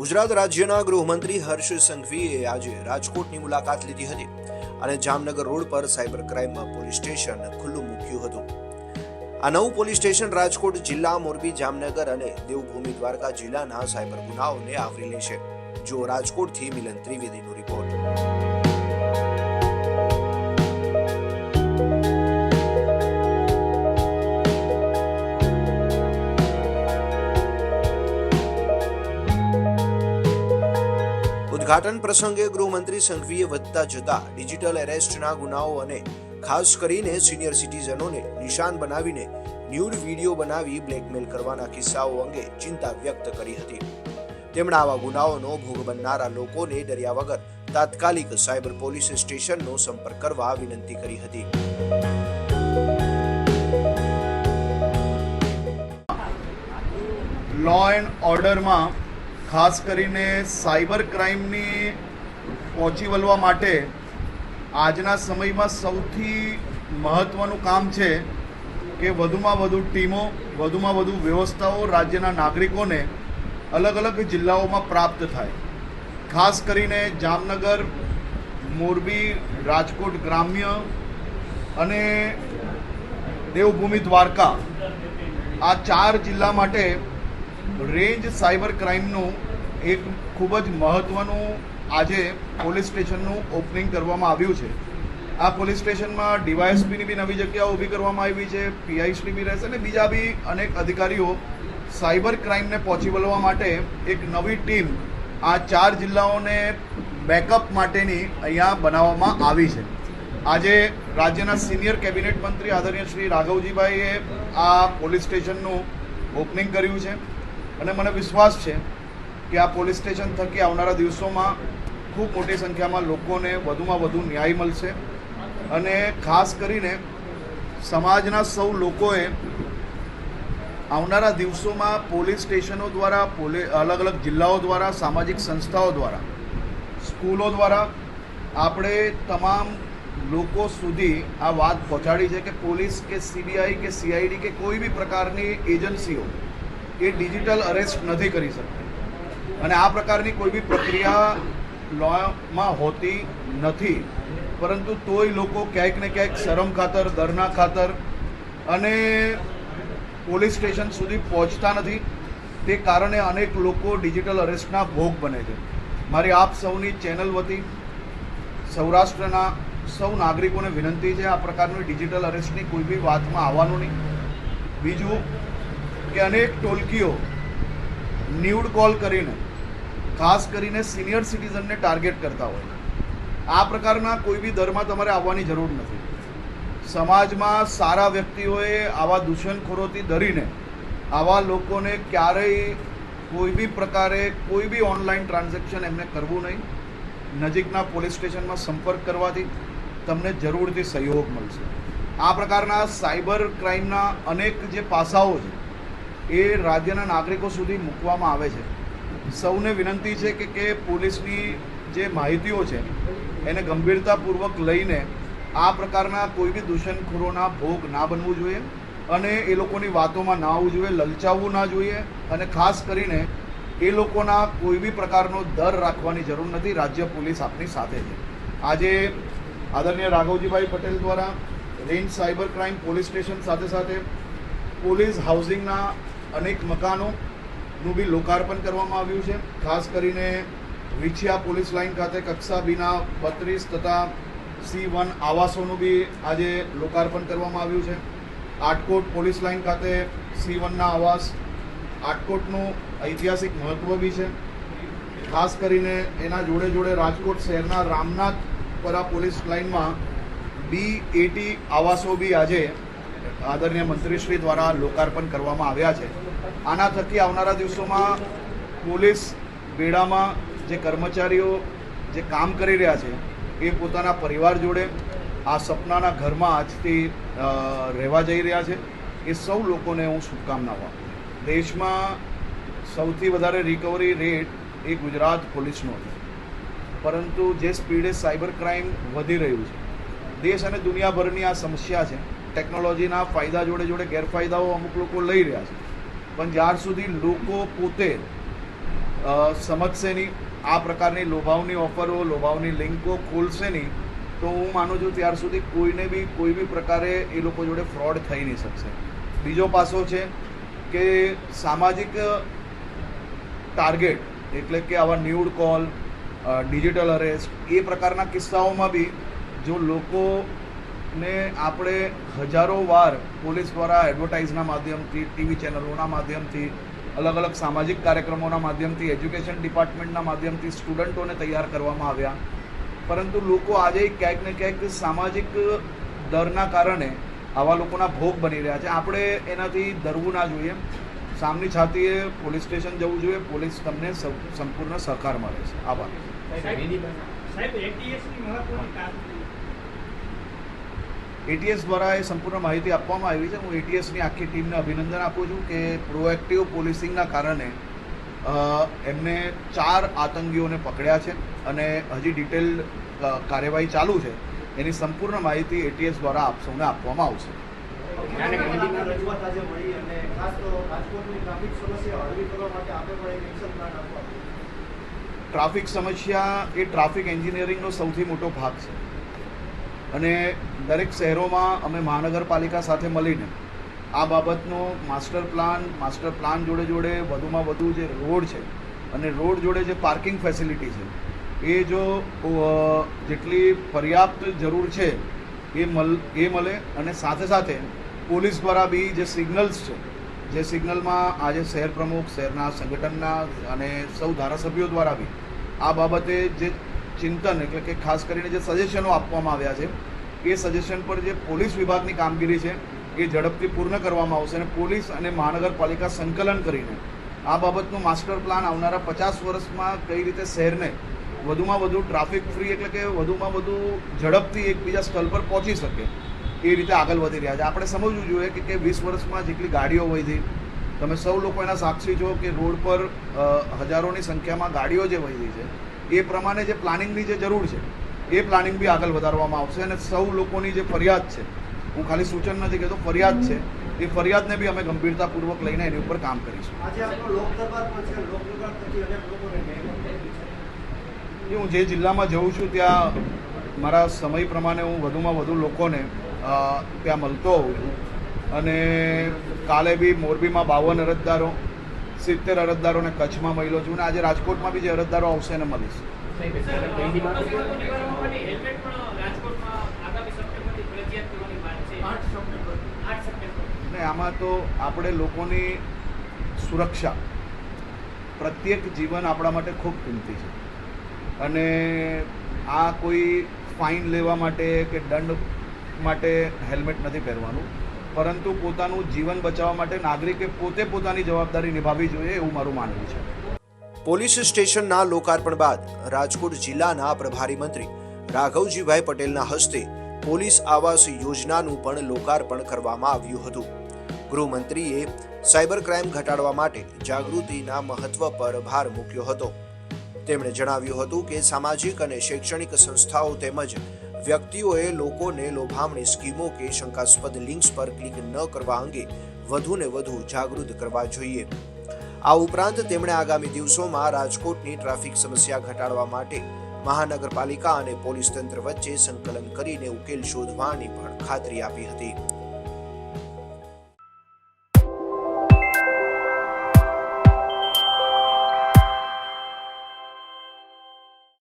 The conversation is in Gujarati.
ગુજરાત રાજ્યના ગૃહમંત્રી હર્ષ સંઘવીએ આજે રાજકોટની મુલાકાત લીધી હતી અને જામનગર રોડ પર સાયબર ક્રાઇમ પોલીસ સ્ટેશન ખુલ્લું મૂક્યું હતું. આ નવું પોલીસ સ્ટેશન રાજકોટ જિલ્લા, મોરબી, જામનગર અને દેવભૂમિ દ્વારકા જિલ્લાના સાયબર ગુનાઓને આવરી લેશે જો રાજકોટથી મિલન ત્રિવેદીનો રિપોર્ટ. ઉદ્ઘાટન પ્રસંગે ગૃહમંત્રી સંઘવીએ વધતા જતા ડિજિટલ એરેસ્ટના ગુનાઓ અને ખાસ કરીને સિનિયર સિટીઝનોને નિશાન બનાવીને ન્યૂડ વીડિયો બનાવી બ્લેકમેલ કરવાના કિસ્સાઓ અંગે ચિંતા વ્યક્ત કરી હતી. તેમણે આવા ગુનાઓનો ભોગ બનનારા લોકોને ડર્યા વગર તાત્કાલિક સાયબર પોલીસ સ્ટેશનનો સંપર્ક કરવા વિનંતી કરી હતી. લો એન્ડ ઓર્ડરમાં ખાસ કરીને સાયબર ક્રાઇમની પહોંચી વળવા માટે આજના સમયમાં સૌથી મહત્ત્વનું કામ છે કે વધુમાં વધુ ટીમો, વધુમાં વધુ વ્યવસ્થાઓ રાજ્યના નાગરિકોને અલગ અલગ જિલ્લાઓમાં પ્રાપ્ત થાય. ખાસ કરીને જામનગર, મોરબી, રાજકોટ ગ્રામ્ય અને દેવભૂમિ દ્વારકા આ ચાર જિલ્લા માટે રેન્જ સાયબર ક્રાઇમનું એક ખૂબ જ મહત્ત્વનું આજે પોલીસ સ્ટેશનનું ઓપનિંગ કરવામાં આવ્યું છે. આ પોલીસ સ્ટેશનમાં ડીવાયએસપીની બી નવી જગ્યાઓ ઊભી કરવામાં આવી છે, પીઆઈસી બી રહેશે અને બીજા બી અનેક અધિકારીઓ સાયબર ક્રાઇમને પહોંચી વળવા માટે એક નવી ટીમ આ ચાર જિલ્લાઓને બેકઅપ માટેની અહીંયા બનાવવામાં આવી છે. આજે રાજ્યના સિનિયર કેબિનેટ મંત્રી આદરણીય શ્રી રાઘવજીભાઈએ આ પોલીસ સ્ટેશનનું ઓપનિંગ કર્યું છે. અને મને વિશ્વાસ છે કે આ પોલીસ સ્ટેશન થકી આવનારા દિવસોમાં ખૂબ મોટી સંખ્યામાં લોકોને વધુમાં વધુ ન્યાય મળશે. અને ખાસ કરીને સમાજના સૌ લોકોએ આવનારા દિવસોમાં પોલીસ સ્ટેશનો દ્વારા પોલીસ અલગ અલગ જિલ્લાઓ દ્વારા, સામાજિક સંસ્થાઓ દ્વારા, સ્કૂલો દ્વારા આપણે તમામ લોકો સુધી આ વાત પહોંચાડી છે કે પોલીસ કે સીબીઆઈ કે સીઆઈડી કે કોઈ બી પ્રકારની એજન્સીઓ એ ડિજિટલ અરેસ્ટ નથી કરી શકતી. અને આ પ્રકારની કોઈ બી પ્રક્રિયા લોમાં હોતી નથી. પરંતુ તોય લોકો ક્યાંક ને ક્યાંક શરમ ખાતર દરના ખાતર અને પોલીસ સ્ટેશન સુધી પહોંચતા નથી. તે કારણે અનેક લોકો ડિજિટલ અરેસ્ટના ભોગ બને છે. મારી આપ સૌની ચેનલ વતી સૌરાષ્ટ્રના સૌ નાગરિકોને વિનંતી છે આ પ્રકારની ડિજિટલ અરેસ્ટની કોઈ બી વાતમાં આવવાનું નહીં. બીજું કે અનેક ટોલકીઓ ન્યૂડ કોલ કરીને, ખાસ કરીને સિનિયર સિટીઝનને ટાર્ગેટ કરતા હોય. આ પ્રકારના કોઈ બી દરમાં તમારે આવવાની જરૂર નથી. સમાજમાં સારા વ્યક્તિઓએ આવા દૂષણખોરોથી ડરીને, આવા લોકોને ક્યારેય કોઈ બી પ્રકારે કોઈ બી ઓનલાઈન ટ્રાન્ઝેક્શન એમને કરવું નહીં. નજીકના પોલીસ સ્ટેશનમાં સંપર્ક કરવાથી તમને જરૂરથી સહયોગ મળશે. આ પ્રકારના સાયબર ક્રાઇમના અનેક જે પાસાઓ છે એ રાજ્યના નાગરિકો સુધી મૂકવામાં આવે છે. સૌને વિનંતી છે કે કે પોલીસની જે માહિતીઓ છે, એને ગંભીરતાપૂર્વક લઈને આ પ્રકારના કોઈ બી દૂષણખોરોના ભોગ ના બનવું જોઈએ અને એ લોકોની વાતોમાં ના આવવું જોઈએ, લલચાવવું ના જોઈએ અને ખાસ કરીને એ લોકોના કોઈ બી પ્રકારનો દર રાખવાની જરૂર નથી, રાજ્ય પોલીસ આપની સાથે છે. આજે આદરણીય રાઘવજીભાઈ પટેલ દ્વારા range cyber crime police station સાથે સાથે પોલીસ હાઉસિંગના અનેક મકાનોનું બી લોકાર્પણ કરવામાં આવ્યું છે. ખાસ કરીને વિછિયા પોલીસ લાઇન ખાતે કક્ષા બીના બત્રીસ તથા સી વન આવાસોનું બી આજે લોકાર્પણ કરવામાં આવ્યું છે. આટકોટ પોલીસ લાઇન ખાતે સી વનના આવાસ, આટકોટનું ઐતિહાસિક મહત્ત્વ બી છે. ખાસ કરીને એના જોડે જોડે રાજકોટ શહેરના રામનાથપરા પોલીસ લાઇનમાં બી એટી આવાસો બી આજે આદરણીય મંત્રીશ્રી દ્વારા લોકાર્પણ કરવામાં આવ્યા છે. આના થકી આવનારા દિવસોમાં પોલીસ બેડામાં જે કર્મચારીઓ જે કામ કરી રહ્યા છે, એ પોતાના પરિવાર જોડે, આ સપનાના ઘરમાં આજથી રહેવા જઈ રહ્યા છે. એ સૌ લોકોને હું શુભકામનાઓ આપું દેશમાં સૌથી વધારે રિકવરી રેટ એ ગુજરાત પોલીસનો છે. પરંતુ જે સ્પીડે સાયબર ક્રાઇમ વધી રહ્યું છે, દેશ અને દુનિયાભરની આ સમસ્યા છે ટેકનોલોજીના ફાયદા જોડે જોડે ગેરફાયદાઓ અમુક લોકો લઈ રહ્યા છે. પણ જ્યાર સુધી લોકો પોતે સમજશે નહીં, આ પ્રકારની લોભાવની ઓફરો, લોભાવની લિંકો ખોલશે નહીં, તો હું માનું છું ત્યાર સુધી કોઈને બી, કોઈ બી પ્રકારે એ લોકો જોડે ફ્રોડ થઈ નહીં શકશે. બીજો પાસો છે કે સામાજિક ટાર્ગેટ એટલે કે આવા ન્યૂડ કોલ ડિજિટલ અરેસ્ટ એ પ્રકારના કિસ્સાઓમાં બી જો લોકોને આપણે હજારો વાર પોલીસ દ્વારા એડવર્ટાઇઝના માધ્યમથી ટીવી ચેનલોના માધ્યમથી અલગ અલગ સામાજિક કાર્યક્રમોના માધ્યમથી એજ્યુકેશન ડિપાર્ટમેન્ટના માધ્યમથી સ્ટુડન્ટોને તૈયાર કરવામાં આવ્યા. પરંતુ લોકો આજે ક્યાંક ને ક્યાંક સામાજિક ડરના કારણે આવા લોકોના ભોગ બની રહ્યા છે. આપણે એનાથી ડરવું ના જોઈએ. સામની છાતીએ પોલીસ સ્ટેશન જવું જોઈએ. પોલીસ તમને સંપૂર્ણ સહકાર મળે છે. આભાર. સાહેબ એટીએસની મહત્વની એટીએસ દ્વારા એ સંપૂર્ણ માહિતી આપવામાં આવી છે. હું એટીએસની આખી ટીમને અભિનંદન આપું છું કે પ્રોએક્ટિવ પોલીસિંગના કારણે એમને ચાર આતંકીઓને પકડ્યા છે અને હજી ડિટેલ કાર્યવાહી ચાલુ છે. એની સંપૂર્ણ માહિતી એટીએસ દ્વારા આપ સૌને આપવામાં આવશે. ટ્રાફિક સમસ્યા એ ટ્રાફિક એન્જિનિયરિંગનો સૌથી મોટો ભાગ છે. અને દરેક શહેરોમાં અમે મહાનગરપાલિકા સાથે મળીને આ બાબતનો માસ્ટર પ્લાન માસ્ટર પ્લાન જોડે જોડે વધુમાં વધુ જે રોડ છે અને રોડ જોડે જે પાર્કિંગ ફેસિલિટી છે, એ જો જેટલી પર્યાપ્ત જરૂર છે, એ મલ, એ મળે અને સાથે સાથે પોલીસ દ્વારા બી જે સિગ્નલ્સ છે, જે સિગ્નલમાં આજે શહેર પ્રમુખ, શહેરના સંગઠનના અને સૌ ધારાસભ્યો દ્વારા બી આ બાબતે જે ચિંતન એટલે કે ખાસ કરીને જે સજેશનો આપવામાં આવ્યા છે, એ સજેશન પર જે પોલીસ વિભાગની કામગીરી છે, એ ઝડપથી પૂર્ણ કરવામાં આવશે અને પોલીસ અને મહાનગરપાલિકા સંકલન કરીને આ બાબતનું માસ્ટર પ્લાન આવનારા પચાસ વર્ષમાં કઈ રીતે શહેરને વધુમાં વધુ ટ્રાફિક ફ્રી એટલે કે વધુમાં વધુ ઝડપથી એકબીજા સ્થળ પર પહોંચી શકે, એ રીતે આગળ વધી રહ્યા છે. આપણે સમજવું જોઈએ કે કે વીસ વર્ષમાં જેટલી ગાડીઓ વધી તમે સૌ લોકો એના સાક્ષી છો કે રોડ પર હજારોની સંખ્યામાં ગાડીઓ જે વધી છે એ પ્રમાણે જે પ્લાનિંગની જે જરૂર છે એ પ્લાનિંગ બી આગળ વધારવામાં આવશે અને સૌ લોકોની જે ફરિયાદ છે હું ખાલી સૂચન નથી કહેતો ફરિયાદ છે એ ફરિયાદને બી અમે ગંભીરતાપૂર્વક લઈને એની ઉપર કામ કરીશું. આજે એ હું જે જિલ્લામાં જઉં છું ત્યાં મારા સમય પ્રમાણે હું વધુમાં વધુ લોકોને ત્યાં મળતો હોઉં છું. અને કાલે બી મોરબીમાં બાવન અરજદારો સિત્તેર અરજદારોને કચ્છમાં મળ્યો છું અને આજે રાજકોટમાં બી જે અરજદારો આવશે એને મળીશ. ને આમાં તો આપણે લોકોની સુરક્ષા પ્રત્યેક જીવન આપણા માટે ખૂબ કિંમતી છે. અને આ કોઈ ફાઇન લેવા માટે કે દંડ માટે હેલ્મેટ નથી પહેરવાનું. પરંતુ પોતાનું જીવન બચાવવા માટે નાગરિકે પોતે પોતાની જવાબદારી નિભાવવી જોઈએ એવું મારું માનવું છે. પોલીસ સ્ટેશનના લોકાર્પણ બાદ રાજકોટ જિલ્લાના પ્રભારી મંત્રી રાઘવજીભાઈ પટેલના હસ્તે પોલીસ આવાસ યોજનાનું પણ લોકાર્પણ કરવામાં આવ્યું હતું. ગૃહમંત્રીએ સાયબર ક્રાઇમ ઘટાડવા માટે જાગૃતિના મહત્વ પર ભાર મૂક્યો હતો. તેમણે જણાવ્યું હતું કે સામાજિક અને શૈક્ષણિક સંસ્થાઓ તેમજ વ્યક્તિઓએ લોકોને લોભામણી સ્કીમો કે શંકાસ્પદ લિંક્સ પર ક્લિક ન કરવા અંગે વધુને વધુ જાગૃત કરવા જોઈએ. આ ઉપરાંત તેમણે આગામી દિવસોમાં રાજકોટની ટ્રાફિક સમસ્યા ઘટાડવા માટે મહાનગરપાલિકા અને પોલીસ તંત્ર વચ્ચે સંકલન કરીને ઉકેલ શોધવાની પણ ખાતરી આપી હતી.